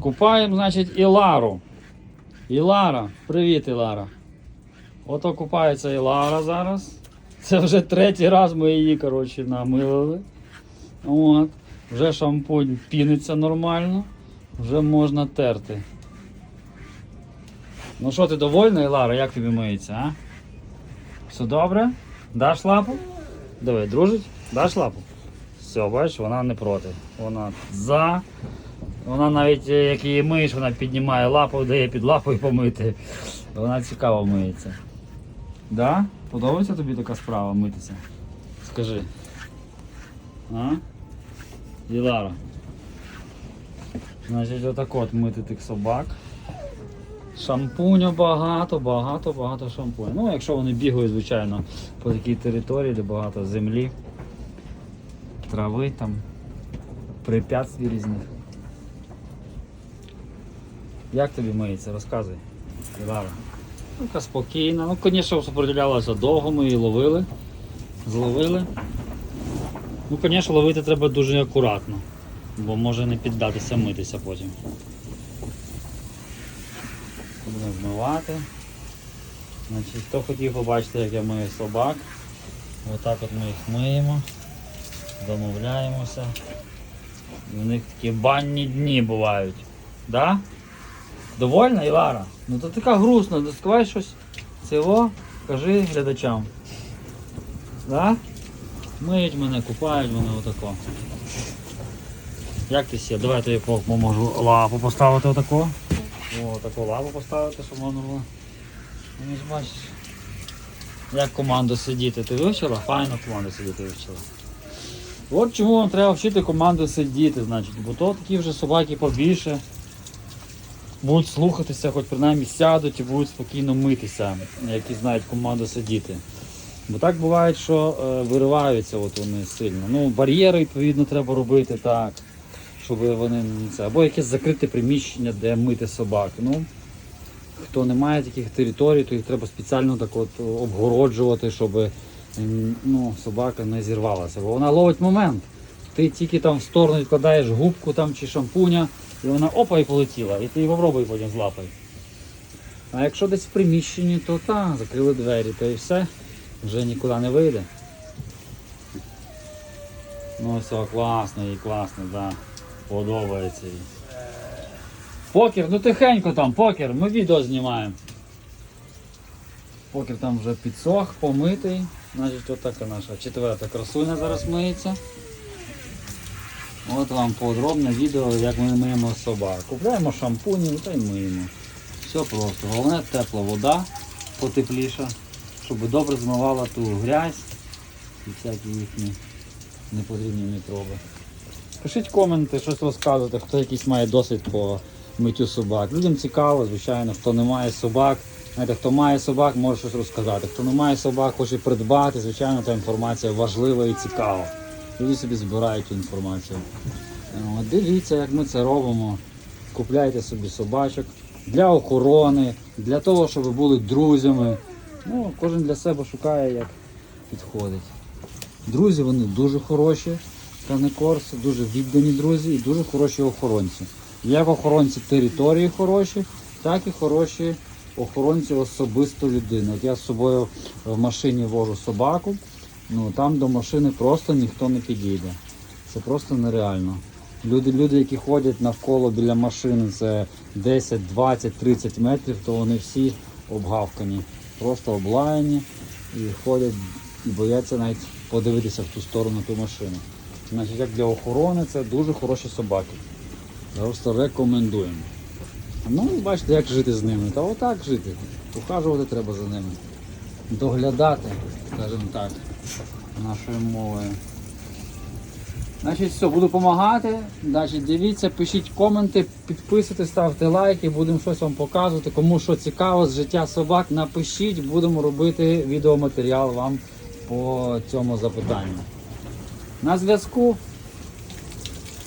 Купаємо, значить, Ілару. Ілара, привіт, Ілара. Ото купається Ілара зараз. Це вже третій раз ми її, коротше, намилили. От. Вже шампунь піниться нормально, вже можна терти. Ну що, ти довольна, Ілара? Як тобі миється, а? Все добре? Даш лапу? Диви, дружить? Даш лапу? Все, бачиш, вона не проти. Вона за. Вона навіть е, як її миєш, вона піднімає лапу, дає під лапою помити. Вона цікаво миється. Да? Подобається тобі така справа митися? Скажи. А? Єлара. Значить, отак от мити тих собак. Шампуню багато, багато, багато шампуню. Ну, якщо вони бігають, звичайно, по такій території, де багато землі, трави там, препятствий різних. Як тобі миється? Розказуй. Ілара. Ну, Така спокійна. Ну, звісно, сопротивлялася довго, ми її ловили. Зловили. Ну, звісно, ловити треба дуже акуратно, бо може не піддатися митися потім. Будемо змивати. Значить, хто хотів побачити, як я мию собак, отак от ми їх миємо, домовляємося. У них такі банні дні бувають. Да? Довольна, Ілара? Ну то така грустна, доставай щось. Цього кажи глядачам. Да? Миють мене, купають мене отако. Як ти сє? Давай я тобі поможу лапу поставити отако. О, таку лапу поставити, щоб воно було. Ну бачиш. Як команду сидіти? Ти вивчила? Файно команду сидіти вивчила. От чому вам треба вчити команду сидіти, значить, бо то такі вже собаки побільше. Будуть слухатися, хоч принаймні сядуть і будуть спокійно митися, які знають команду сидіти. Бо так буває, що е, вириваються от вони сильно. Ну, бар'єри, відповідно, треба робити так, щоб вони це. Або якесь закрите приміщення, де мити собак. Ну, хто не має таких територій, то їх треба спеціально так от обгороджувати, щоб ну, собака не зірвалася. Бо вона ловить момент. Ти тільки там в сторону відкладаєш губку там чи шампуня, і вона опа і полетіла. І ти її попробуй потім злапай. А якщо десь в приміщенні, то так, закрили двері, то і все, вже нікуди не вийде. Ну все, класно і класно, да. Подобається їй. Покер, ну тихенько там, покер, ми відео знімаємо. Покер там вже підсох, помитий. Значить, отака наша четверта красуня зараз миється. От вам подробне відео, як ми миємо собак. Купляємо шампуні та й миємо. Все просто. Головне тепла вода, потепліша, щоб добре змивала ту грязь і всякі їхні непотрібні мікроби. Пишіть коменти, щось розказуйте, хто якийсь має досвід по миттю собак. Людям цікаво, звичайно, хто не має собак. Знаєте, хто має собак, може щось розказати. Хто не має собак, хоче придбати, звичайно, та інформація важлива і цікава. Люди собі збирають інформацію. Е, Дивіться, як ми це робимо. Купляйте собі собачок для охорони, для того, щоб ви були друзями. Ну, кожен для себе шукає, як підходить. Друзі, вони дуже хороші. Канекорс, дуже віддані друзі і дуже хороші охоронці. Як охоронці території хороші, так і хороші охоронці особисто людини. От я з собою в машині вожу собаку, ну там до машини просто ніхто не підійде. Це просто нереально. Люди, люди, які ходять навколо біля машини, це 10, 20, 30 метрів, то вони всі обгавкані, просто облаяні і ходять і бояться навіть подивитися в ту сторону ту машину. Значить, як для охорони це дуже хороші собаки. Просто рекомендуємо. Ну бачите, як жити з ними. Та отак жити. Ухажувати треба за ними. Доглядати, скажімо так, нашою мовою. Значить, все, буду допомагати. Значить, дивіться, пишіть коменти, підписуйтесь, ставте лайки, будемо щось вам показувати. Кому що цікаво з життя собак, напишіть, будемо робити відеоматеріал вам по цьому запитанню. На зв'язку.